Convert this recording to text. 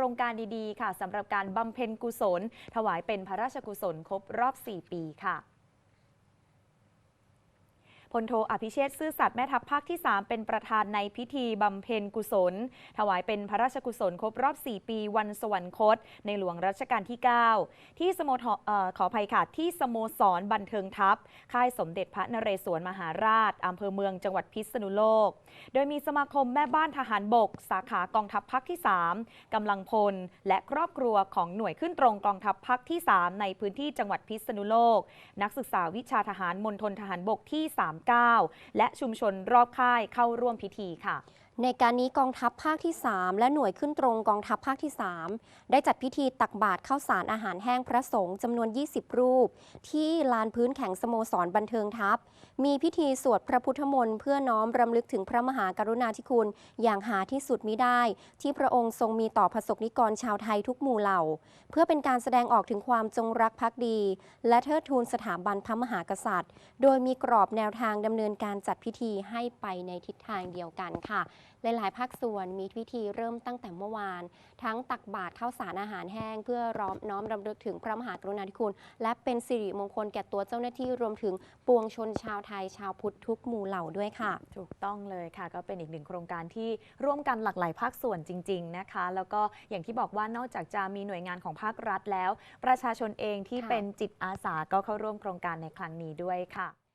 ครงการดีๆ ค่ะสำหรับการบำเพ็ญกุศล ถวายเป็นพระราชกุศลครบรอบ 4 ปีค่ะ พลโทอภิเชษซื่อสัตย์แม่ทัพภาคที่ 3 เป็นประธานในพิธีบำเพ็ญกุศล ถวายเป็นพระราชกุศลครบรอบ 4 ปีวันสวรรคต ในหลวงรัชกาลที่ 9 ที่สโมทเออขออภัยค่ะ ที่สโมสรบันเทิงทัพ ค่ายสมเด็จพระนเรศวรมหาราชอำเภอเมืองจังหวัดพิษณุโลก โดยมีสมาคมแม่บ้านทหารบก สาขากองทัพภาคที่ 3กำลังพล และครอบครัวของหน่วยขึ้นตรงกองทัพภาคที่ 3 ในพื้นที่จังหวัดพิษณุโลก นักศึกษาวิชาทหารมณฑลทหารบกที่39 และชุมชนรอบค่ายเข้าร่วมพิธีค่ะ ในการนี้กองทัพภาคที่ 3 และหน่วยขึ้นตรงกองทัพภาคที่ 3 ได้จัดพิธีตักบาตรข้าวสารอาหารแห้งพระสงฆ์จำนวน 20 รูป ที่ลานพื้นแข็งสโมสรบันเทิงทัพ มีพิธีสวดพระพุทธมนต์เพื่อน้อมรำลึกถึงพระมหากรุณาธิคุณ อย่างหาที่สุดมิได้ ที่พระองค์ทรงมีต่อประสบนิกรชาวไทยทุกหมู่เหล่า เพื่อเป็นการแสดงออกถึงความจงรักภักดี และเทิดทูนสถาบันพระมหากษัตริย์ โดยมีกรอบแนวทางดำเนินการจัดพิธีให้ไปในทิศทางเดียวกันค่ะหลายๆ ภาคส่วนมีพิธีเริ่มตั้งแต่เมื่อวาน ทั้งตักบาตรข้าวสารอาหารแห้ง เพื่อร้อมน้อมรำลึกถึงพระมหากรุณาธิคุณ และเป็นสิริมงคลแก่ตัวเจ้าหน้าที่รวมถึงปวงชนชาวไทยชาวพุทธทุกหมู่เหล่าด้วยค่ะ ถูกต้องเลยค่ะ ก็เป็นอีกหนึ่งโครงการที่ร่วมกันหลากหลายภาคส่วนจริง ๆ นะคะ แล้วก็อย่างที่บอกว่านอกจากจะมีหน่วยงานของภาครัฐแล้ว ประชาชนเองที่ค่ะ เป็นจิตอาสาก็เข้าร่วมโครงการในครั้งนี้ด้วยค่ะ